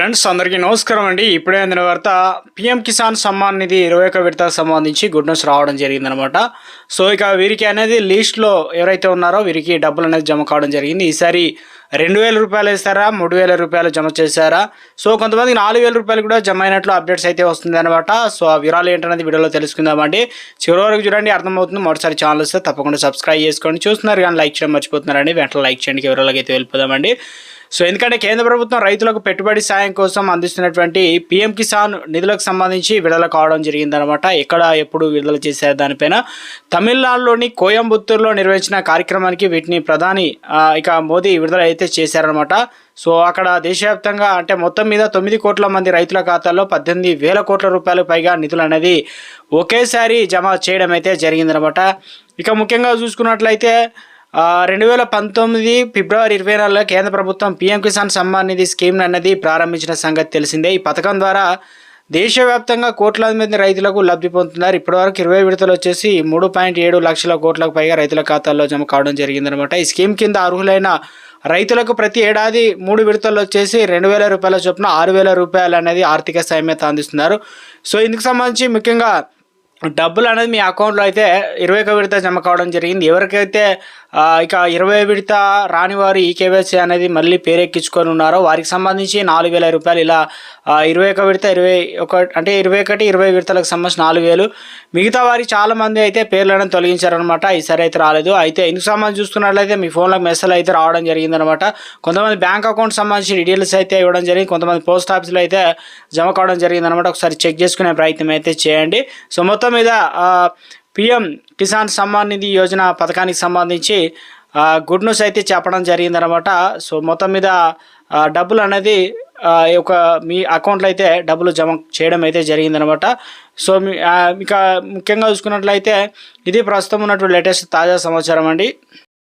Friends అందరికీ నమస్కారం అండి. ఇప్పుడే అందిన వార్త పిఎం కిసాన్ సమ్మాన్ నిధి ఇరవై ఒక విడతకు సంబంధించి గుడ్ న్యూస్ రావడం జరిగిందనమాట. సో ఇక వీరికి అనేది లిస్ట్లో ఎవరైతే ఉన్నారో వీరికి డబ్బులు అనేది జమ కావడం జరిగింది. ఈసారి రెండు వేల రూపాయలు వేస్తారా మూడు వేల రూపాయలు జమ చేశారా? సో కొంతమంది నాలుగు వేల రూపాయలు కూడా జమ అయినట్లు అప్డేట్స్ అయితే వస్తుంది అనమాట సో ఆ వివరాలు ఏంటనేది వీడియోలో తెలుసుకుందామండి. చివరి వరకు చూడండి అర్థమవుతుంది. మొదటిసారి ఛానల్ వస్తే తప్పకుండా సబ్స్క్రైబ్ చేసుకోండి. చూస్తున్నారు కానీ లైక్ చేయడం మర్చిపోతున్నారండి. వెంటనే లైక్ చేయండి. వివరాలకి అయితే వెళ్ళిపోదామండి. సో ఎందుకంటే కేంద్ర ప్రభుత్వం రైతులకు పెట్టుబడి సాయం కోసం అందిస్తున్నటువంటి పిఎం కిసాన్ నిధులకు సంబంధించి విడుదల కావడం జరిగిందనమాట ఎక్కడ ఎప్పుడు విడుదల చేశారు దానిపైన? తమిళనాడులోని కోయంబత్తూరులో నిర్వహించిన కార్యక్రమానికి వీటిని ప్రధాని ఇక మోదీ విడుదల అయితే చేశారనమాట సో అక్కడ దేశవ్యాప్తంగా అంటే మొత్తం మీద తొమ్మిది కోట్ల మంది రైతుల ఖాతాల్లో పద్దెనిమిది వేల కోట్ల రూపాయలు పైగా నిధులు అనేది ఒకేసారి జమ చేయడం అయితే జరిగిందనమాట ఇక ముఖ్యంగా చూసుకున్నట్లయితే రెండు వేల పంతొమ్మిది ఫిబ్రవరి ఇరవై నాలుగులో కేంద్ర ప్రభుత్వం పీఎం కిసాన్ సమ్మాన్ నిధి స్కీమ్ అన్నది ప్రారంభించిన సంగతి తెలిసిందే. ఈ పథకం ద్వారా దేశవ్యాప్తంగా కోట్లాది మంది రైతులకు లబ్ధి పొందుతున్నారు. ఇప్పటివరకు ఇరవై విడతలు వచ్చేసి మూడు పాయింట్ ఏడు లక్షల కోట్లకు పైగా రైతుల ఖాతాల్లో జమ కావడం జరిగిందనమాట. ఈ స్కీమ్ కింద అర్హులైన రైతులకు ప్రతి ఏడాది మూడు విడతలు వచ్చేసి రెండు వేల రూపాయల చొప్పున ఆరు వేల రూపాయలు అనేది ఆర్థిక సాయం అయితే అందిస్తున్నారు. సో ఇందుకు సంబంధించి ముఖ్యంగా డబ్బులు అనేది మీ అకౌంట్లో అయితే ఇరవై ఒక విడత జమ కావడం జరిగింది. ఎవరికైతే ఇక ఇరవై విడత రాని వారు ఈ కేవైసీ అనేది మళ్ళీ పేరెక్కించుకొని ఉన్నారో వారికి సంబంధించి నాలుగు వేల రూపాయలు ఇలా ఇరవై ఒక విడత ఇరవై ఒక అంటే ఇరవై ఒకటి ఇరవై విడతలకు సంబంధించి నాలుగు వేలు మిగతా వారికి చాలా మంది అయితే పేర్లను తొలగించారనమాట ఈసారి అయితే రాలేదు. అయితే ఇందుకు సంబంధించి చూసుకున్నట్లయితే మీ ఫోన్లో మెసేజ్ అయితే రావడం జరిగిందనమాట కొంతమంది బ్యాంక్ అకౌంట్ సంబంధించి డీటెయిల్స్ అయితే ఇవ్వడం జరిగింది. కొంతమంది పోస్ట్ ఆఫీస్లో అయితే జమ కావడం జరిగిందనమాట ఒకసారి చెక్ చేసుకునే ప్రయత్నం అయితే చేయండి. సో మొత్తం మీద పిఎం కిసాన్ సమ్మాన్ నిధి యోజన పథకానికి సంబంధించి గుడ్ న్యూస్ అయితే చెప్పడం జరిగిందనమాట సో మొత్తం మీద డబ్బులు అనేది ఒక మీ అకౌంట్లో అయితే డబ్బులు జమ చేయడం అయితే జరిగిందనమాట సో మీ ఇక ముఖ్యంగా చూసుకున్నట్లయితే ఇది ప్రస్తుతం ఉన్నటువంటి లేటెస్ట్ తాజా సమాచారం అండి.